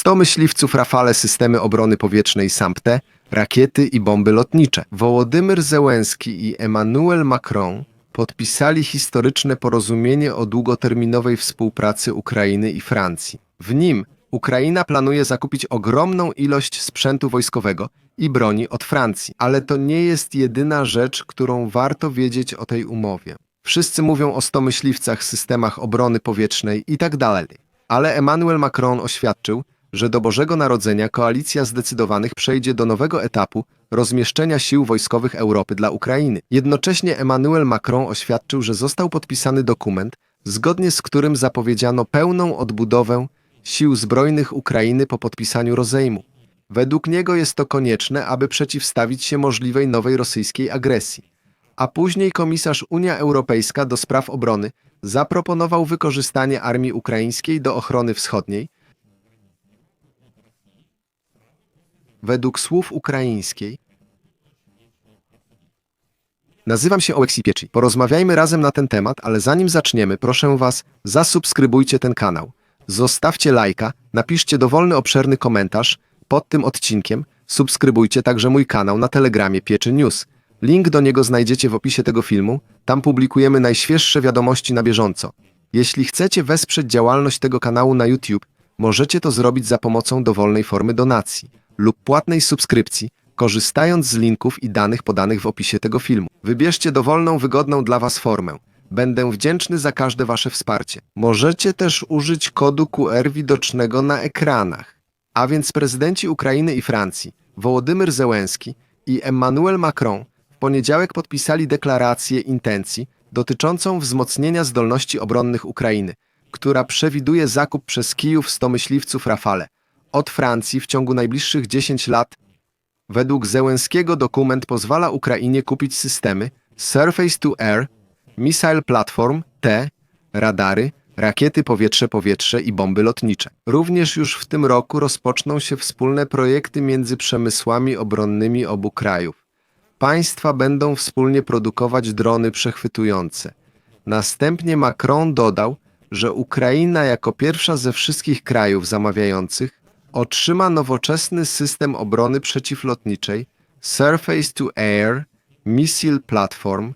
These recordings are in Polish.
100 myśliwców Rafale systemy obrony powietrznej SAMPTE, rakiety i bomby lotnicze. Wołodymyr Zełenski i Emmanuel Macron podpisali historyczne porozumienie o długoterminowej współpracy Ukrainy i Francji. W nim Ukraina planuje zakupić ogromną ilość sprzętu wojskowego i broni od Francji. Ale to nie jest jedyna rzecz, którą warto wiedzieć o tej umowie. Wszyscy mówią o 100 myśliwcach, systemach obrony powietrznej i tak. Ale Emmanuel Macron oświadczył, że do Bożego Narodzenia koalicja zdecydowanych przejdzie do nowego etapu rozmieszczenia sił wojskowych Europy dla Ukrainy. Jednocześnie Emmanuel Macron oświadczył, że został podpisany dokument, zgodnie z którym zapowiedziano pełną odbudowę sił zbrojnych Ukrainy po podpisaniu rozejmu. Według niego jest to konieczne, aby przeciwstawić się możliwej nowej rosyjskiej agresji. A później komisarz Unia Europejska do spraw obrony zaproponował wykorzystanie armii ukraińskiej do ochrony wschodniej. Według słów ukraińskiej Nazywam się Oleksij Pieczy. Porozmawiajmy razem na ten temat, ale zanim zaczniemy, proszę Was, zasubskrybujcie ten kanał. Zostawcie lajka, napiszcie dowolny obszerny komentarz pod tym odcinkiem, subskrybujcie także mój kanał na Telegramie Pieczy News. Link do niego znajdziecie w opisie tego filmu, tam publikujemy najświeższe wiadomości na bieżąco. Jeśli chcecie wesprzeć działalność tego kanału na YouTube, możecie to zrobić za pomocą dowolnej formy donacji lub płatnej subskrypcji, korzystając z linków i danych podanych w opisie tego filmu. Wybierzcie dowolną, wygodną dla Was formę. Będę wdzięczny za każde Wasze wsparcie. Możecie też użyć kodu QR widocznego na ekranach. A więc prezydenci Ukrainy i Francji, Wołodymyr Zełenski i Emmanuel Macron w poniedziałek podpisali deklarację intencji dotyczącą wzmocnienia zdolności obronnych Ukrainy, która przewiduje zakup przez Kijów 100 myśliwców Rafale od Francji w ciągu najbliższych 10 lat. Według Zełenskiego dokument pozwala Ukrainie kupić systemy Surface to Air, Missile Platform, T, radary, rakiety powietrze-powietrze i bomby lotnicze. Również już w tym roku rozpoczną się wspólne projekty między przemysłami obronnymi obu krajów. Państwa będą wspólnie produkować drony przechwytujące. Następnie Macron dodał, że Ukraina jako pierwsza ze wszystkich krajów zamawiających otrzyma nowoczesny system obrony przeciwlotniczej Surface to Air Missile Platform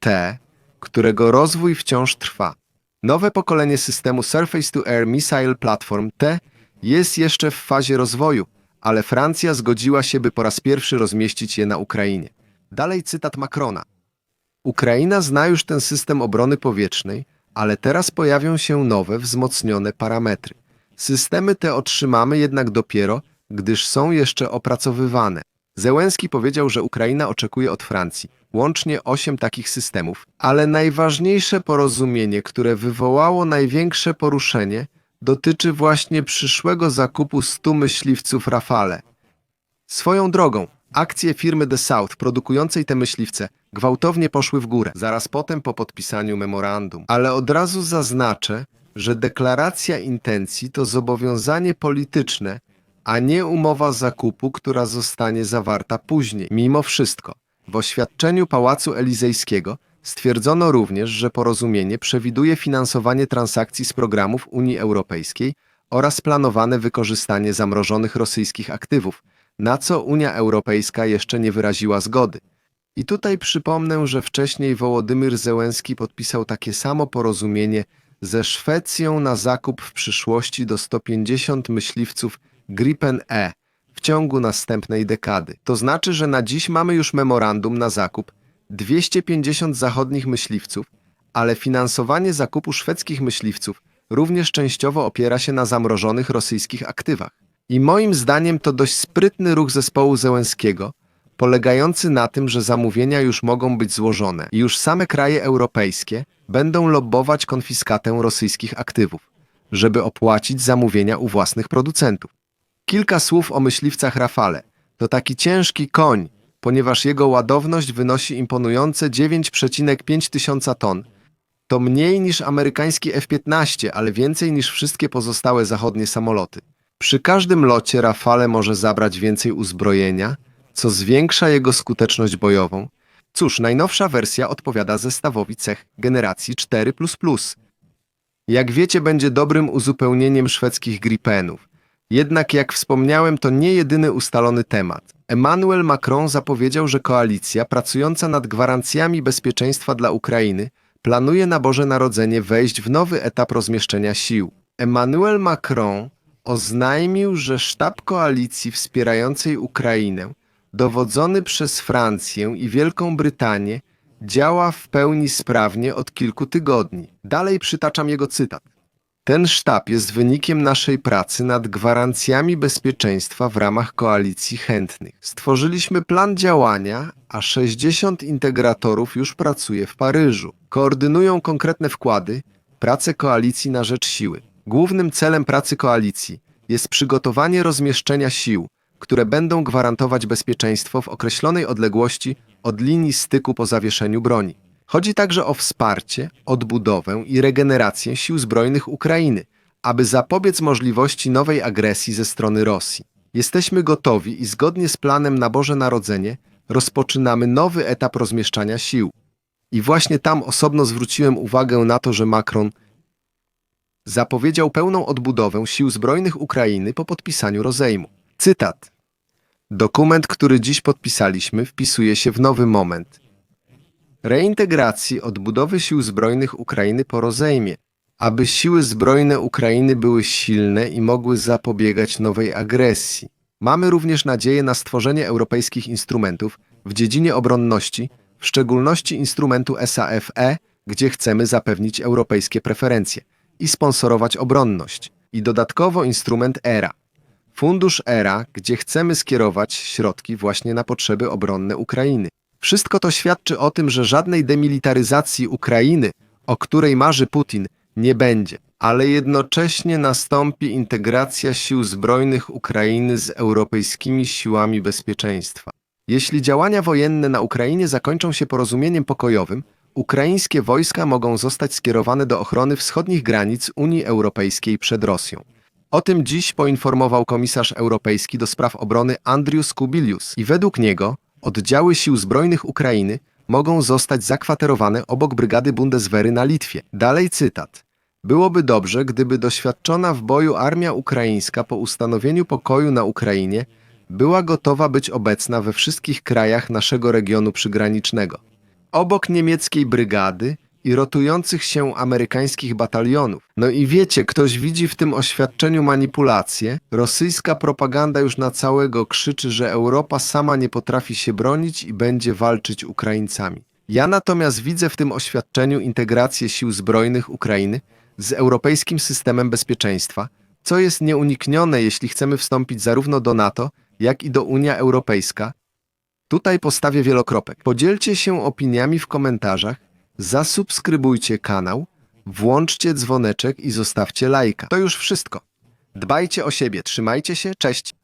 T, którego rozwój wciąż trwa. Nowe pokolenie systemu Surface to Air Missile Platform T jest jeszcze w fazie rozwoju, ale Francja zgodziła się, by po raz pierwszy rozmieścić je na Ukrainie. Dalej cytat Macrona. Ukraina zna już ten system obrony powietrznej, ale teraz pojawią się nowe, wzmocnione parametry. Systemy te otrzymamy jednak dopiero, gdyż są jeszcze opracowywane. Zełenski powiedział, że Ukraina oczekuje od Francji łącznie 8 takich systemów, ale najważniejsze porozumienie, które wywołało największe poruszenie, dotyczy właśnie przyszłego zakupu 100 myśliwców Rafale. Swoją drogą, akcje firmy The South produkującej te myśliwce gwałtownie poszły w górę, zaraz potem po podpisaniu memorandum. Ale od razu zaznaczę, że deklaracja intencji to zobowiązanie polityczne, a nie umowa zakupu, która zostanie zawarta później. Mimo wszystko, w oświadczeniu Pałacu Elizejskiego stwierdzono również, że porozumienie przewiduje finansowanie transakcji z programów Unii Europejskiej oraz planowane wykorzystanie zamrożonych rosyjskich aktywów, na co Unia Europejska jeszcze nie wyraziła zgody. I tutaj przypomnę, że wcześniej Wołodymyr Zełenski podpisał takie samo porozumienie ze Szwecją na zakup w przyszłości do 150 myśliwców Gripen E w ciągu następnej dekady. To znaczy, że na dziś mamy już memorandum na zakup 250 zachodnich myśliwców, ale finansowanie zakupu szwedzkich myśliwców również częściowo opiera się na zamrożonych rosyjskich aktywach. I moim zdaniem to dość sprytny ruch zespołu Zełenskiego, polegający na tym, że zamówienia już mogą być złożone i już same kraje europejskie będą lobbować konfiskatę rosyjskich aktywów, żeby opłacić zamówienia u własnych producentów. Kilka słów o myśliwcach Rafale. To taki ciężki koń, ponieważ jego ładowność wynosi imponujące 9,5 tysiąca ton. To mniej niż amerykański F-15, ale więcej niż wszystkie pozostałe zachodnie samoloty. Przy każdym locie Rafale może zabrać więcej uzbrojenia, co zwiększa jego skuteczność bojową. Cóż, najnowsza wersja odpowiada zestawowi cech generacji 4++. Jak wiecie, będzie dobrym uzupełnieniem szwedzkich Gripenów. Jednak jak wspomniałem, to nie jedyny ustalony temat. Emmanuel Macron zapowiedział, że koalicja pracująca nad gwarancjami bezpieczeństwa dla Ukrainy planuje na Boże Narodzenie wejść w nowy etap rozmieszczenia sił. Emmanuel Macron oznajmił, że sztab koalicji wspierającej Ukrainę, dowodzony przez Francję i Wielką Brytanię, działa w pełni sprawnie od kilku tygodni. Dalej przytaczam jego cytat. Ten sztab jest wynikiem naszej pracy nad gwarancjami bezpieczeństwa w ramach koalicji chętnych. Stworzyliśmy plan działania, a 60 integratorów już pracuje w Paryżu. Koordynują konkretne wkłady, pracę koalicji na rzecz siły. Głównym celem pracy koalicji jest przygotowanie rozmieszczenia sił, które będą gwarantować bezpieczeństwo w określonej odległości od linii styku po zawieszeniu broni. Chodzi także o wsparcie, odbudowę i regenerację sił zbrojnych Ukrainy, aby zapobiec możliwości nowej agresji ze strony Rosji. Jesteśmy gotowi i zgodnie z planem na Boże Narodzenie rozpoczynamy nowy etap rozmieszczania sił. I właśnie tam osobno zwróciłem uwagę na to, że Macron zapowiedział pełną odbudowę sił zbrojnych Ukrainy po podpisaniu rozejmu. Cytat. Dokument, który dziś podpisaliśmy, wpisuje się w nowy moment reintegracji odbudowy sił zbrojnych Ukrainy po rozejmie, aby siły zbrojne Ukrainy były silne i mogły zapobiegać nowej agresji. Mamy również nadzieję na stworzenie europejskich instrumentów w dziedzinie obronności, w szczególności instrumentu SAFE, gdzie chcemy zapewnić europejskie preferencje i sponsorować obronność, i dodatkowo instrument ERA. Fundusz ERA, gdzie chcemy skierować środki właśnie na potrzeby obronne Ukrainy. Wszystko to świadczy o tym, że żadnej demilitaryzacji Ukrainy, o której marzy Putin, nie będzie, ale jednocześnie nastąpi integracja sił zbrojnych Ukrainy z europejskimi siłami bezpieczeństwa. Jeśli działania wojenne na Ukrainie zakończą się porozumieniem pokojowym, ukraińskie wojska mogą zostać skierowane do ochrony wschodnich granic Unii Europejskiej przed Rosją. O tym dziś poinformował komisarz europejski do spraw obrony Andrius Kubilius i według niego oddziały sił zbrojnych Ukrainy mogą zostać zakwaterowane obok brygady Bundeswehry na Litwie. Dalej cytat. Byłoby dobrze, gdyby doświadczona w boju armia ukraińska po ustanowieniu pokoju na Ukrainie była gotowa być obecna we wszystkich krajach naszego regionu przygranicznego. Obok niemieckiej brygady i rotujących się amerykańskich batalionów. No i wiecie, ktoś widzi w tym oświadczeniu manipulację. Rosyjska propaganda już na całego krzyczy, że Europa sama nie potrafi się bronić i będzie walczyć Ukraińcami. Ja natomiast widzę w tym oświadczeniu integrację sił zbrojnych Ukrainy z europejskim systemem bezpieczeństwa, co jest nieuniknione, jeśli chcemy wstąpić zarówno do NATO, jak i do Unia Europejska. Tutaj postawię wielokropek. Podzielcie się opiniami w komentarzach, zasubskrybujcie kanał, włączcie dzwoneczek i zostawcie lajka. To już wszystko. Dbajcie o siebie, trzymajcie się, cześć!